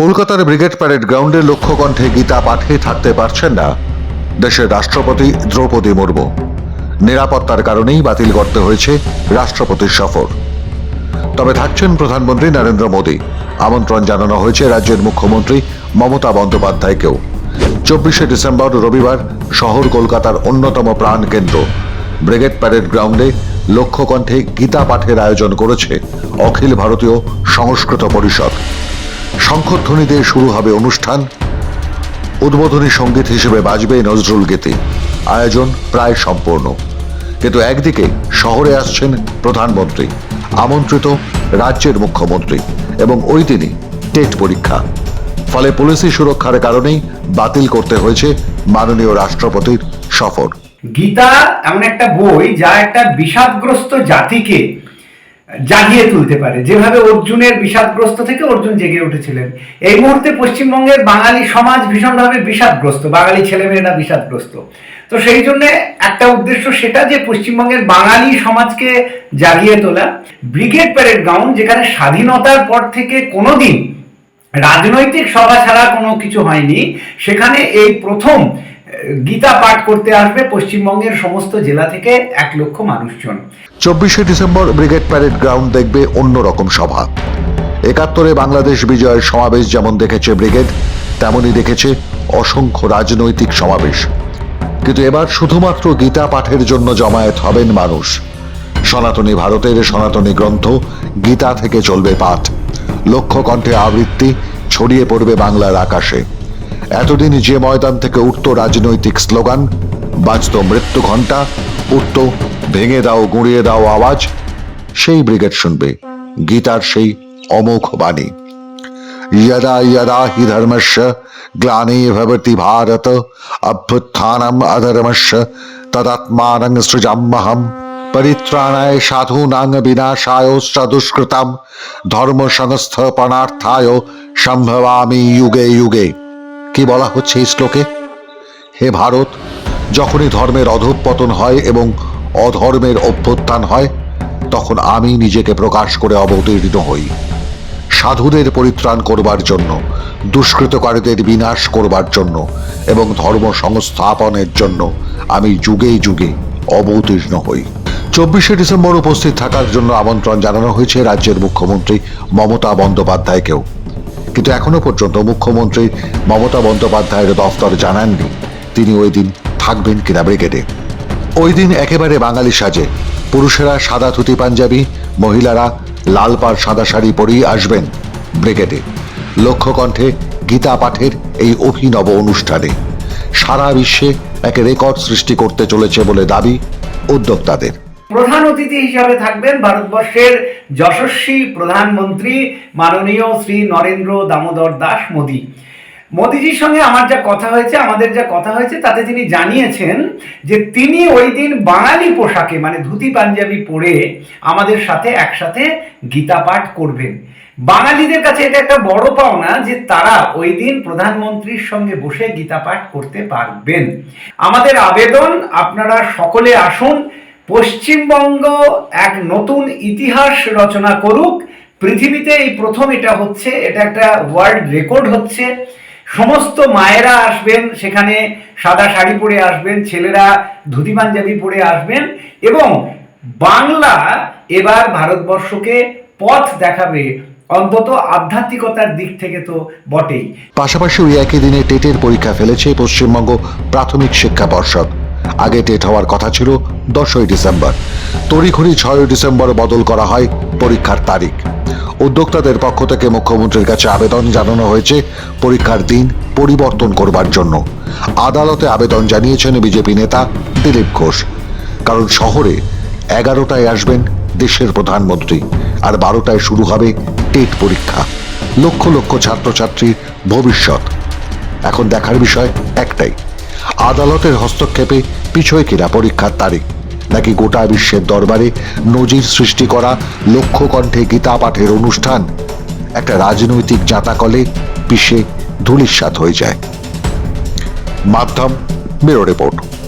কলকাতার brigade parade গ্রাউন্ডে লক্ষ্য কণ্ঠে গীতা পাঠে থাকতে পারছেন না দেশের রাষ্ট্রপতি দ্রৌপদী মুর্মু। নিরাপত্তার কারণেই বাতিল করতে হয়েছে রাষ্ট্রপতির সফর। তবে থাকছেন প্রধানমন্ত্রী নরেন্দ্র মোদী। আমন্ত্রণ জানানো হয়েছে রাজ্যের মুখ্যমন্ত্রী মমতা বন্দ্যোপাধ্যায়কেও। চব্বিশে ডিসেম্বর রবিবার শহর কলকাতার অন্যতম প্রাণকেন্দ্র ব্রিগেড প্যারেড গ্রাউন্ডে লক্ষ্য কণ্ঠে গীতা পাঠের আয়োজন করেছে অখিল ভারতীয় সংস্কৃত পরিষদ। শঙ্খধ্বনি দিয়ে শুরু হবে অনুষ্ঠান। উদ্বোধনী সংগীত হিসেবে বাজবে নজরুল গীতি। আয়োজন প্রায় সম্পূর্ণ। কিন্তু একদিকে শহরে আসছেন প্রধানমন্ত্রী, আমন্ত্রিত রাজ্যের মুখ্যমন্ত্রী এবং ওই দিনই টেট পরীক্ষা। ফলে পুলিশি সুরক্ষার কারণেই বাতিল করতে হয়েছে মাননীয় রাষ্ট্রপতির সফর। গীতা এমন একটা বই যা একটা বিষাদগ্রস্ত জাতিকে জাগিয়ে তুলতে পারে। যেভাবে অর্জুনের বিষাদগ্রস্ত থেকে অর্জুন জেগে উঠেছিলেন। এই মুহূর্তে পশ্চিমবঙ্গের বাঙালি সমাজ ভীষণভাবে বিষাদগ্রস্ত। বাঙালি ছেলেমেয়েরা বিষাদগ্রস্ত। তো সেই জন্য একটা উদ্দেশ্য সেটা যে পশ্চিমবঙ্গের বাঙালি সমাজকে জাগিয়ে তোলা। ব্রিগেড প্যারেড গ্রাউন্ড যেখানে স্বাধীনতার পর থেকে কোনোদিন রাজনৈতিক সভা ছাড়া কোনো কিছু হয়নি, সেখানে এই প্রথম গীতা পাঠ করতে আসবে পশ্চিমবঙ্গের সমস্ত জেলা থেকে এক লক্ষ মানুষজন। চব্বিশে ডিসেম্বর ব্রিগেড প্যারেড গ্রাউন্ড দেখবে অন্যরকম সভা। একাত্তরে বাংলাদেশ বিজয়ের সমাবেশ যেমন দেখেছে ব্রিগেড, তেমনই দেখেছে অসংখ্য রাজনৈতিক সমাবেশ। কিন্তু এবার শুধুমাত্র গীতা পাঠের জন্য জমায়েত হবেন মানুষ। সনাতনী ভারতের সনাতনী গ্রন্থ গীতা থেকে চলবে পাঠ। লক্ষ্য কণ্ঠে আবৃত্তি, ছড়িয়ে পড়বে বাংলার আকাশে। এতদিন যে ময়দান থেকে উঠত রাজনৈতিক স্লোগান বাজত মৃত্যু ঘণ্টা উঠত ভেঙে দাও গুঁড়িয়ে দাও আওয়াজ সেই ব্রিগেড শুনবে গীতার সেই অমোঘ বাণী यदा यदा हि धर्मस्य ग्लानि भवति भारत अभ्युत्थानम् अधर्मस्य तदात्मानं सृजाम्यहम् परित्राणाय साधूनां विनाशाय च दुष्कृतां ধর্ম সংস্থাপনার্থায় সম্ভবামি যুগে যুগে কি বলা হচ্ছে এই শ্লোকে? হে ভারত, যখনই ধর্মের অধঃপতন হয় এবং অধর্মের অভ্যুত্থান হয়, তখন আমি নিজেকে প্রকাশ করে অবতীর্ণ হই। সাধুদের পরিত্রাণ করবার জন্য, দুষ্কৃতকারীদের বিনাশ করবার জন্য এবং ধর্ম সংস্থাপনের জন্য আমি যুগে যুগে অবতীর্ণ হই। চব্বিশে ডিসেম্বর উপস্থিত থাকার জন্য আমন্ত্রণ জানানো হয়েছে রাজ্যের মুখ্যমন্ত্রী মমতা বন্দ্যোপাধ্যায়কেও। কিন্তু এখনও পর্যন্ত মুখ্যমন্ত্রী মমতা বন্দ্যোপাধ্যায়ের দফতর জানাননি। তিনি ওই দিন থাকবেন কিনা ব্রিগেডে। ওই দিন একেবারে বাঙালি সাজে। পুরুষেরা সাদা ধুতি পাঞ্জাবি, মহিলারা লাল পাড় সাদা শাড়ি পরেই আসবেন ব্রিগেডে। লক্ষ্য কণ্ঠে গীতা পাঠের এই অভিনব অনুষ্ঠানে। সারা বিশ্বে এক রেকর্ড সৃষ্টি করতে চলেছে বলে দাবি উদ্যোক্তাদের। প্রধান অতিথি হিসাবে থাকবেন ভারতবর্ষের যশস্বী প্রধানমন্ত্রী মাননীয় শ্রী নরেন্দ্র দামোদর দাস মোদী। মোদিজির সঙ্গে আমার যা কথা হয়েছে, আমাদের যা কথা হয়েছে, তাতে তিনি জানিয়েছেন যে তিনি ওই দিন বাঙালি পোশাকে মানে ধুতি, পাঞ্জাবি পরে আমাদের সাথে একসাথে গীতা পাঠ করবেন। বাঙালিদের কাছে এটা একটা বড় পাওনা যে তারা ওই দিন প্রধানমন্ত্রীর সঙ্গে বসে গীতা পাঠ করতে পারবেন। আমাদের আবেদন, আপনারা সকলে আসুন পশ্চিমবঙ্গ এক নতুন ইতিহাস রচনা করুক। পৃথিবীতে এই প্রথম এটা হচ্ছে, এটা একটা ওয়ার্ল্ড রেকর্ড হচ্ছে। সমস্ত মায়েরা আসবেন, সেখানে সাদা শাড়ি পরে আসবেন, ছেলেরা ধুতি পাঞ্জাবি পরে আসবেন এবং বাংলা এবার ভারতবর্ষকে পথ দেখাবে। অন্তত আধ্যাত্মিকতার দিক থেকে তো বটেই। পাশাপাশি ওই একই দিনে টেটের পরীক্ষা ফেলেছে পশ্চিমবঙ্গ প্রাথমিক শিক্ষা পর্ষদ। আগে টেট হওয়ার কথা ছিল দশই ডিসেম্বর। তড়িঘড়ি ছয়ই ডিসেম্বর বদল করা হয় পরীক্ষার তারিখ। উদ্যোক্তাদের পক্ষ থেকে মুখ্যমন্ত্রীর কাছে আবেদন জানানো হয়েছে পরীক্ষার দিন পরিবর্তন করবার জন্য। আদালতে আবেদন জানিয়েছেন বিজেপি নেতা দিলীপ ঘোষ। কারণ শহরে এগারোটায় আসবেন দেশের প্রধানমন্ত্রী, আর বারোটায় শুরু হবে টেট পরীক্ষা। লক্ষ লক্ষ ছাত্রছাত্রীর ভবিষ্যৎ। এখন দেখার বিষয় একটাই, আদালতের হস্তক্ষেপে পিছয় কিনা পরীক্ষার তারিখ। নাকি গোটা বিশ্বের দরবারে নজির সৃষ্টি করা লক্ষ্য কণ্ঠে গীতা পাঠের অনুষ্ঠান? একটা রাজনৈতিক জাতাকলে পিষে ধুলিস্বাদ হয়ে যায়। মাধ্যম ব্যুরো রিপোর্ট।